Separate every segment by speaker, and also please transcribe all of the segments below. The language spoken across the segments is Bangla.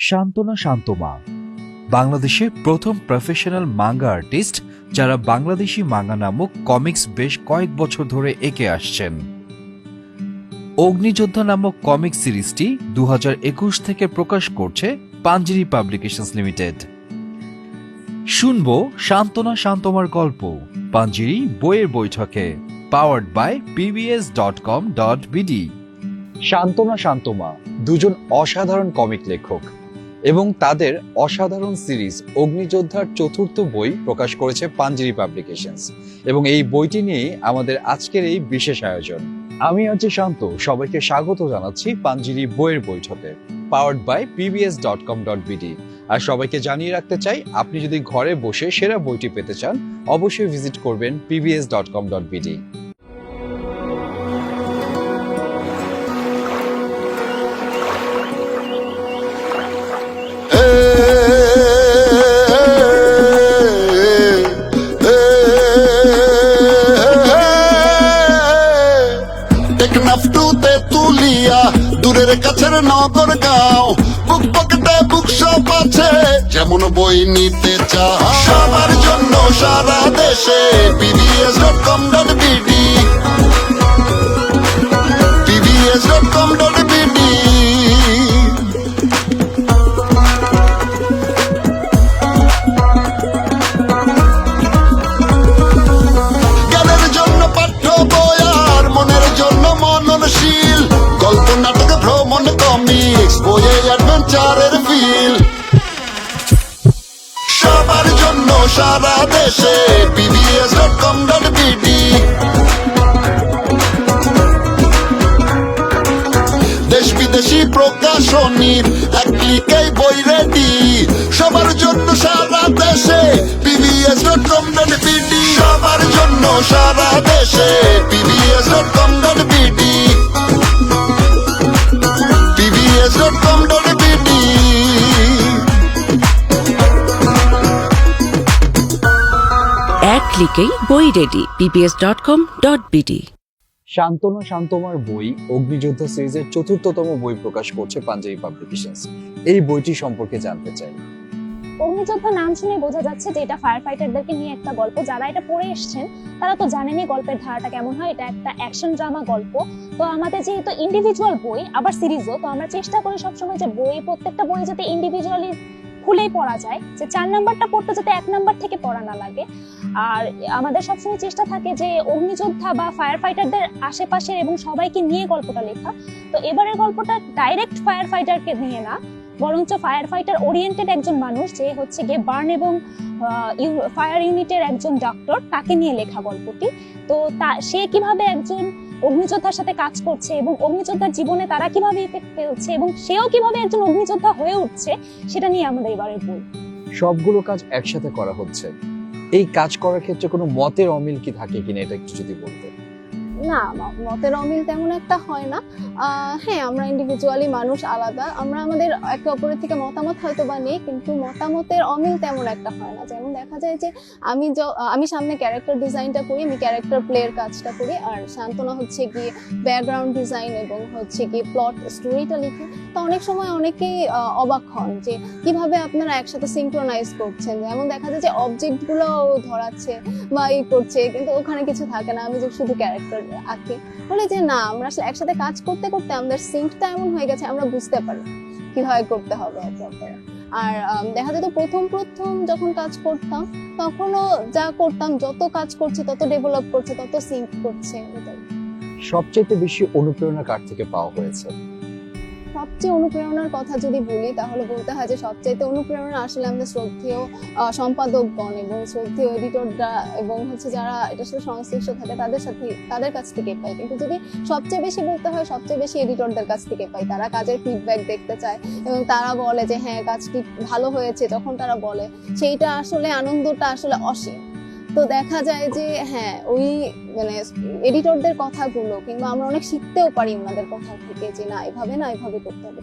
Speaker 1: শান্তনা শান্তমা। বাংলাদেশের প্রথম প্রফেশনাল মাঙ্গা আর্টিস্ট যারা বাংলাদেশি মাঙ্গা নামক কমিক্স বেশ কয়েক বছর ধরে এঁকে আসছেন। অগ্নিযোদ্ধা নামক কমিক সিরিজটি দুহাজার একুশ থেকে প্রকাশ করছে পাঞ্জিরি পাবলিকেশনস লিমিটেড। শুনব শান্তনা শান্তমার গল্প, পাঞ্জিরি বইয়ের বৈঠকে powered by PBS dot com dot BD Shantona Shantoma, দুজন অসাধারণ কমিক লেখক। এবং তাদের অসাধারণ সিরিজ অগ্নিযোদ্ধার চতুর্থ বই প্রকাশ করেছে পাঞ্জিরি পাবলিকেশনস। এবং এই বইটি নিয়ে আমাদের আজকের এই বিশেষ আয়োজন। আমি আছি শান্ত, সবাইকে স্বাগত জানাচ্ছি পাঞ্জিরি বইয়ের বৈঠকে powered by PBS dot com dot BD আর সবাইকে জানিয়ে রাখতে চাই, আপনি যদি ঘরে বসে সেরা বইটি পেতে চান, অবশ্যই ভিজিট করবেন PBS dot com dot BD
Speaker 2: নগর গাঁও বুক পকেটে বুক আছে, যেমন বই নিতে চাও। সবার জন্য সারা দেশে PBS dot com dot BD PBS dot com dot BD অ্যাডভেঞ্চারের feel সবার জন্য সারা দেশে PBS dot com dot BD দেশ বিদেশি প্রকাশনীর এক ক্লিকেই বই রেডি সবার জন্য সারা দেশে PBS dot com dot BD সবার জন্য সারা দেশে পিবিএস ডট
Speaker 3: ক্লিকেই বই ready PPS dot com dot BD
Speaker 1: Shantona শান্তমার বই অগ্নিযোদ্ধা সিরিজের চতুর্থতম বই প্রকাশ করছে পাঞ্জাবি পাবলিকেশনস। এই বইটি সম্পর্কে জানতে চাই।
Speaker 4: অগ্নিযোদ্ধা নাম শুনে বোঝা যাচ্ছে যে এটা ফায়ার ফাইটারদেরকে নিয়ে একটা গল্প। যারা এটা পড়ে এসছেন তারা তো জানেনই গল্পের ধারাটা কেমন হয়। এটা একটা অ্যাকশন ড্রামা গল্প। তো আমাদের যেহেতু ইন্ডিভিজুয়াল বই আবার সিরিজও তো আমরা চেষ্টা করি সবসময় যে বই প্রত্যেকটা বই যাতে ইন্ডিভিজুয়ালি খুলেই পড়া যায়, যে চার নাম্বারটা পড়তে যাতে এক নাম্বার থেকে পড়া না লাগে। আর আমাদের সবসময় চেষ্টা থাকে যে অগ্নিযোদ্ধা বা ফায়ার ফাইটারদের আশেপাশের এবং সবাইকে নিয়ে গল্পটা লেখা। তো এবারের গল্পটা ডাইরেক্ট ফায়ার ফাইটারকে নিয়ে না, বরঞ্চ ফায়ার ফাইটার ওরিয়েন্টেড একজন মানুষ যে হচ্ছে গিয়ে বার্ন এবং ফায়ার ইউনিটের একজন ডক্টর তাকে নিয়ে লেখা গল্পটি। তো তা, সে কীভাবে একজন অগ্নিযোদ্ধার সাথে কাজ করছে এবং অগ্নিযোদ্ধার জীবনে তারা কীভাবে ইফেক্ট ফেলছে এবং সেও কীভাবে একজন অগ্নিযোদ্ধা হয়ে উঠছে, সেটা নিয়ে আমাদের এবারের বই
Speaker 1: সবগুলো কাজ একসাথে করা হচ্ছে। এই কাজ করার ক্ষেত্রে কোনো মতের অমিল কি থাকে কিনা, এটা একটু যদি বলতেন।
Speaker 5: না মতের অমিল তেমন একটা হয় না। হ্যাঁ আমরা ইন্ডিভিজুয়ালি মানুষ আলাদা। আমরা আমাদের একে অপরের থেকে মতামত হয়তো বা নেই, কিন্তু মতামতের অমিল তেমন একটা হয় না। যেমন দেখা যায় যে, আমি আমি সামনে ক্যারেক্টার ডিজাইনটা করি, আমি ক্যারেক্টার প্লের কাজটা করি, আর শান্তনা হচ্ছে গিয়ে ব্যাকগ্রাউন্ড ডিজাইন এবং হচ্ছে গিয়ে প্লট স্টোরিটা লিখে। তো অনেক সময় অনেকেই অবাক হন যে, কীভাবে আপনারা একসাথে সিঙ্ক্রোনাইজ করছেন? যেমন দেখা যায় যে অবজেক্টগুলো ধরাচ্ছে বা ই করছে, কিন্তু ওখানে কিছু থাকে না। আমি যে শুধু ক্যারেক্টার বলে যে, না, আমরা আসলে একসাথে কাজ করতে করতে আমাদের সিঙ্কটা এমন হয়ে গেছে, আমরা বুঝতে পারি কীভাবে করতে হবে একে আর দেখা যেত প্রথম প্রথম যখন কাজ করতাম, তখনও যা করতাম, যত কাজ করছে, তত ডেভেলপ করছে, তত সিঙ্ক করছে।
Speaker 1: সবচেয়ে বেশি অনুপ্রেরণা কার থেকে পাওয়া হয়েছে?
Speaker 5: সবচেয়ে অনুপ্রেরণার কথা যদি বলি, তাহলে বলতে হয় যে সবচাইতে অনুপ্রেরণা আসলে আমাদের শ্রদ্ধেয় সম্পাদকগণ এবং শ্রদ্ধেয় এডিটররা এবং হচ্ছে যারা এটার সাথে সংশ্লিষ্ট থাকে, তাদের সাথে, তাদের কাছ থেকে পাই। কিন্তু যদি সবচেয়ে বেশি বলতে হয়, সবচেয়ে বেশি এডিটরদের কাছ থেকে পাই। তারা কাজের ফিডব্যাক দেখতে চায় এবং তারা বলে যে হ্যাঁ কাজটি ভালো হয়েছে। যখন তারা বলে, সেইটা আসলে আনন্দটা আসলে অসীম। তো দেখা যায় যে হ্যাঁ ওই মানে এডিটরদের কথাগুলো কিংবা আমরা অনেক শিখতেও পারি ওনাদের কথা থেকে যে, না, এভাবে না, এভাবে করতে হবে।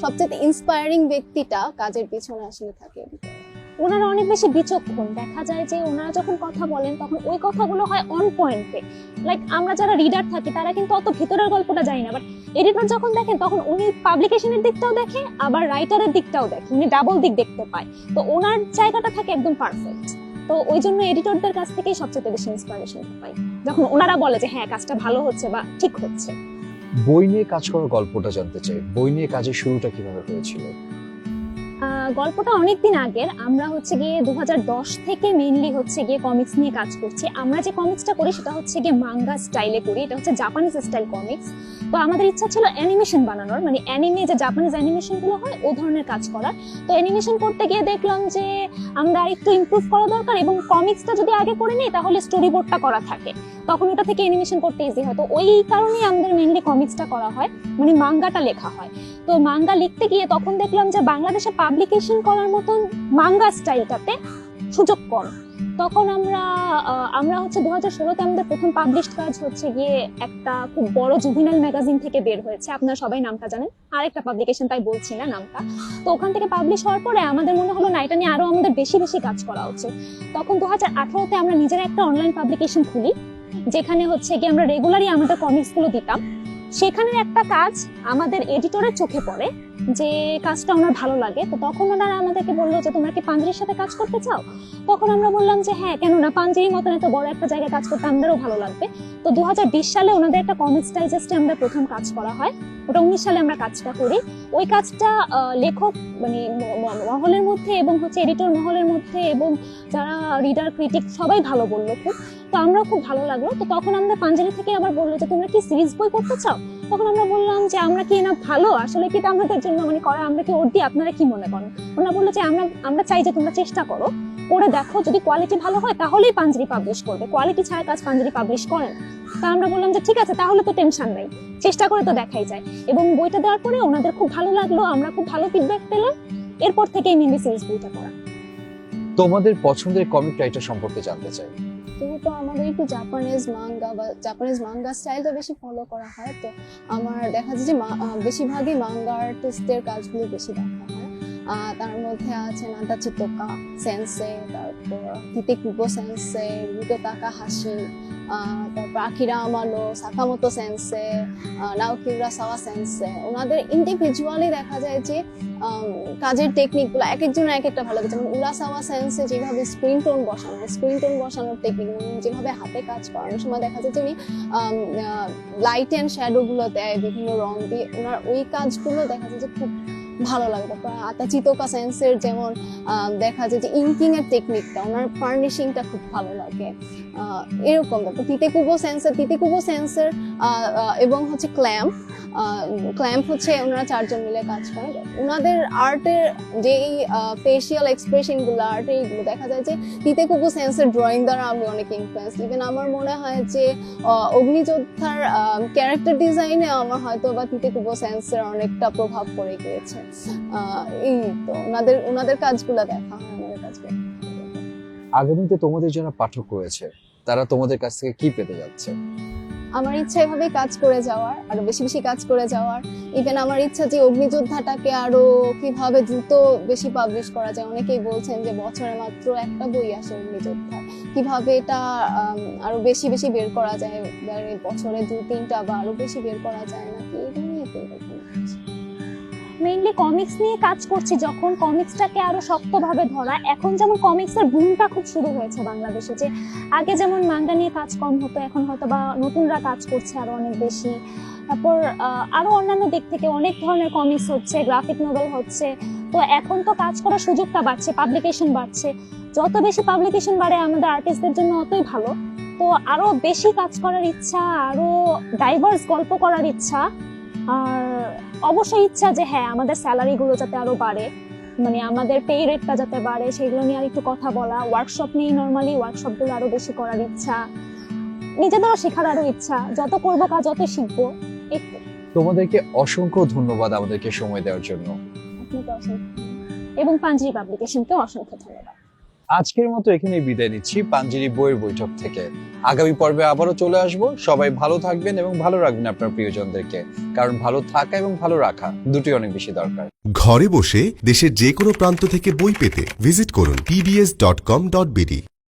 Speaker 5: সবচেয়ে ইন্সপায়ারিং ব্যক্তিটা কাজের পিছনে আসলে থাকে।
Speaker 4: ওনারা অনেক বেশি বিচক্ষণ। দেখা যায় যে, ওনারা যখন কথা বলেন, তখন ওই কথাগুলো হয় অন পয়েন্টে লাইক আমরা যারা রিডার থাকি, তারা কিন্তু অত ভিতরের গল্পটা জানি না বাট এডিটর যখন দেখেন, তখন উনি পাবলিকেশনের দিকটাও দেখে, আবার রাইটারের দিকটাও দেখে। উনি ডাবল দিক দেখতে পায়। তো ওনার জায়গাটা থাকে একদম পারফেক্ট তো ওই জন্য এডিটরদের কাছ থেকেই সবচেয়ে বেশি ইন্সপিরেশন পাই। যখন ওনারা বলে যে হ্যাঁ কাজটা ভালো হচ্ছে বা ঠিক হচ্ছে।
Speaker 6: বই নিয়ে কাজ করার গল্পটা জানতে চাই। বই নিয়ে কাজের শুরুটা কীভাবে হয়েছিল?
Speaker 4: গল্পটা অনেক দিন আগের। আমরা হচ্ছে গিয়ে দু হাজার দশ থেকে মেইনলি হচ্ছে গিয়ে কমিক্স নিয়ে কাজ করছি। আমরা যে কমিক্সটা করি সেটা হচ্ছে গিয়ে মাঙ্গা স্টাইলে করি। এটা হচ্ছে জাপানিজ স্টাইল কমিক্স তো আমাদের ইচ্ছা ছিল অ্যানিমেশন বানানোর। মানে অ্যানিমে যে জাপানিজ অ্যানিমেশনগুলো হয়, ও ধরনের কাজ করার। তো অ্যানিমেশন করতে গিয়ে দেখলাম যে আমরা আরেকটু ইমপ্রুভ করা দরকার এবং কমিক্সটা যদি আগে করে নিই, তাহলে স্টোরি বোর্ডটা করা থাকে। তখন ওটা থেকে অ্যানিমেশন করতে ইজি হয়। তো ওই কারণেই আমাদের মেইনলি কমিক্সটা করা হয়। মানে মাঙ্গাটা লেখা হয়। তো মাঙ্গা লিখতে গিয়ে তখন দেখলাম যে বাংলাদেশে পাবলিকেশন করার মতন মাঙ্গা স্টাইলটাতে সুযোগ কম। তখন আমরা আমরা হচ্ছে দু হাজার ষোলোতে আমাদের প্রথম পাবলিশড কাজ হচ্ছে গিয়ে একটা খুব বড় জুভিনাল ম্যাগাজিন থেকে বের হয়েছে। আপনারা সবাই নামটা জানেন। আরেকটা পাবলিকেশন তাই বলছি না নামটা। তো ওখান থেকে পাবলিশ হওয়ার পরে আমাদের মনে হলো না, এটা নিয়ে আরও আমাদের বেশি বেশি কাজ করা উচিত। তখন দু হাজার আঠারোতে আমরা নিজেরা একটা অনলাইন পাবলিকেশন খুলি, যেখানে হচ্ছে গিয়ে আমরা রেগুলারই আমাদের কমিক্সগুলো দিতাম। সেখানের একটা কাজ আমাদের এডিটরের চোখে পড়ে যে কাজটা ওনার ভালো লাগে, তো তখন ওনারা আমাদেরকে বলল যে, তোমরা কি পাঞ্জিরির সাথে কাজ করতে চাও? তখন আমরা বললাম যে হ্যাঁ কেন না পাঞ্জিরির মতন এত বড় একটা জায়গায় কাজ করতে আমাদেরও ভালো লাগবে। তো দু সালে ওনাদের একটা কমিক্স ডাইজেস্টে আমরা প্রথম কাজ করা হয়। ওটা উনিশ সালে আমরা কাজটা করি। ওই কাজটা লেখক মানে মহলের মধ্যে এবং হচ্ছে এডিটর মহলের মধ্যে এবং যারা রিডার ক্রিটিক সবাই ভালো বলল খুব। তো আমরাও খুব ভালো লাগল। তো তখন আমরা পাঞ্জাবি থেকে আবার বলল যে, তোমরা কি সিরিজ বই করতে চাও? তখন আমরা বললাম যে, আমরা কি ভালো? আসলে কি আমাদের জন্য? মানে করা, আমরা কি ওর দিয়ে আপনারা কি মনে করেন? ওনারা বলল যে, আমরা আমরা চাই যে তোমরা চেষ্টা করো। করে দেখো, যদি কোয়ালিটি ভালো হয়, তাহলেই পাঞ্জাবি পাবলিশ করবে। কোয়ালিটি ছাড়া কাজ পাঞ্জাবি পাবলিশ তা আমরা বললাম যে, ঠিক আছে, তাহলে তো টেনশন নাই। চেষ্টা করে তো দেখাই যায়। এবং বইটা দেওয়ার পরে ওনাদের খুব ভালো লাগল, আমরা খুব ভালো ফিডব্যাক পেলাম। এরপর থেকেই মিনি সিরিজ বইটা করা
Speaker 6: তোমাদের পছন্দের কমিক রাইটার সম্পর্কে জানতে চাই।
Speaker 5: যেহেতু আমাদের একটু জাপানিজ মাঙ্গা বা জাপানিজ মাঙ্গা স্টাইলটা বেশি ফলো করা হয়, তো আমার দেখা যায় যে বেশিরভাগই মাঙ্গা আর্টিস্টদের কাজগুলো বেশি দেখা হয়। তার মধ্যে আছে নাদা চিতোকা সেন্সে তারপর হিতে কুবো সেন্সে রুটো তাকা হাসি তারপর আকিরা আমালো, সাকামতো সেন্সে নাওকিউরা সাওয়া সেন্সে। ওনাদের ইন্ডিভিজুয়ালি দেখা যায় যে কাজের টেকনিকগুলো এক একজনের এক একটা ভালো লাগে। যেমন উরাসাওয়া সেন্সে যেভাবে স্ক্রিন টোন বসানো স্ক্রিন টোন বসানোর টেকনিক যেভাবে হাতে কাজ করানোর সময় দেখা যায় যে লাইট অ্যান্ড শ্যাডো গুলো দেয়, বিভিন্ন রং দিয়ে। ওনার ওই কাজগুলো দেখা যায় যে খুব ভালো লাগে আতা আতাচিতোকা সেন্সের যেমন দেখা যায় যে ইঙ্কিং এর টেকনিকটা ওনার ফার্নিশিংটা খুব ভালো লাগে। এরকম তারপর তিতেকুবো সেন্সের তিতেকুবো সেন্সের এবং হচ্ছে ক্ল্যাম্প ক্ল্যাম্প হচ্ছে ওনারা চারজন মিলে কাজ করে। ওনাদের আর্টের যে ফেসিয়াল এক্সপ্রেশনগুলো আর্টের এইগুলো দেখা যায় যে তিতে কুকু সেন্সের ড্রয়িং দ্বারা আমি অনেক ইনফ্লুয়েন্স ইভেন আমার মনে হয় যে অগ্নিযোদ্ধার ক্যারেক্টার ডিজাইনে আমার হয়তো বা তিতে কুকু সেন্সের অনেকটা প্রভাব পড়ে গিয়েছে। এই তো ওনাদের ওনাদের কাজগুলো দেখা হয় আমাদের কাজগুলো
Speaker 6: আগামীতে তোমাদের যারা পাঠক রয়েছে তারা তোমাদের কাছ থেকে কি পেতে যাচ্ছে?
Speaker 5: আমার ইচ্ছা এভাবে কাজ করে যাওয়ার আরও বেশি বেশি কাজ করে যাওয়ার। ইভেন আমার ইচ্ছা যে অগ্নিযোদ্ধাটাকে আরও কীভাবে দ্রুত বেশি পাবলিশ করা যায়। অনেকেই বলছেন যে বছরে মাত্র একটা বই আসে অগ্নিযোদ্ধা কীভাবে এটা আরও বেশি বেশি বের করা যায়? মানে বছরে দু তিনটা বা আরও বেশি বের করা যায় নাকি? এটা নিয়ে।
Speaker 4: মেইনলি কমিক্স নিয়ে কাজ করছি, যখন কমিক্সটাকে আরও শক্তভাবে ধরা। এখন যেমন কমিক্সের বুমটা খুব শুরু হয়েছে বাংলাদেশে যে, আগে যেমন মাঙ্গা নিয়ে কাজ কম হতো, এখন হয়তো বা নতুনরা কাজ করছে আরও অনেক বেশি। তারপর আরও অন্যান্য দিক থেকে অনেক ধরনের কমিক্স হচ্ছে গ্রাফিক নোভেল হচ্ছে। তো এখন তো কাজ করার সুযোগটা বাড়ছে পাবলিকেশন বাড়ছে। যত বেশি পাবলিকেশন বাড়ে, আমাদের আর্টিস্টদের জন্য অতই ভালো। তো আরও বেশি কাজ করার ইচ্ছা, আরও ডাইভার্স গল্প করার ইচ্ছা। আর অবশ্যই ইচ্ছা যে হ্যাঁ আমাদের স্যালারি গুলো যাতে আরও বাড়ে মানে আমাদের পে রেটটা যাতে বাড়ে সেগুলো নিয়ে আর একটু কথা বলা। ওয়ার্কশপ নিয়ে নর্মালি ওয়ার্কশপগুলো আরও বেশি করার ইচ্ছা। নিজেদেরও শেখার আরও ইচ্ছা। যত করব কাজ যত শিখব। একটু।
Speaker 6: তোমাদেরকে অসংখ্য ধন্যবাদ আমাদেরকে সময় দেওয়ার জন্য।
Speaker 4: আপনাকে অসংখ্য ধন্যবাদ। এবং পাঞ্জি পাবলিকেশনকে অসংখ্য ধন্যবাদ।
Speaker 1: আজকের মতো এখানে বিদায় নিচ্ছি পাঞ্জিরি বইয়ের বৈঠক থেকে। আগামী পর্বে আবারও চলে আসব। সবাই ভালো থাকবেন এবং ভালো রাখবেন আপনার প্রিয়জনদেরকে। কারণ ভালো থাকা এবং ভালো রাখা দুটি অনেক বেশি দরকার।
Speaker 7: ঘরে বসে দেশের যে কোনো প্রান্ত থেকে বই পেতে ভিজিট করুন pbs.com.bd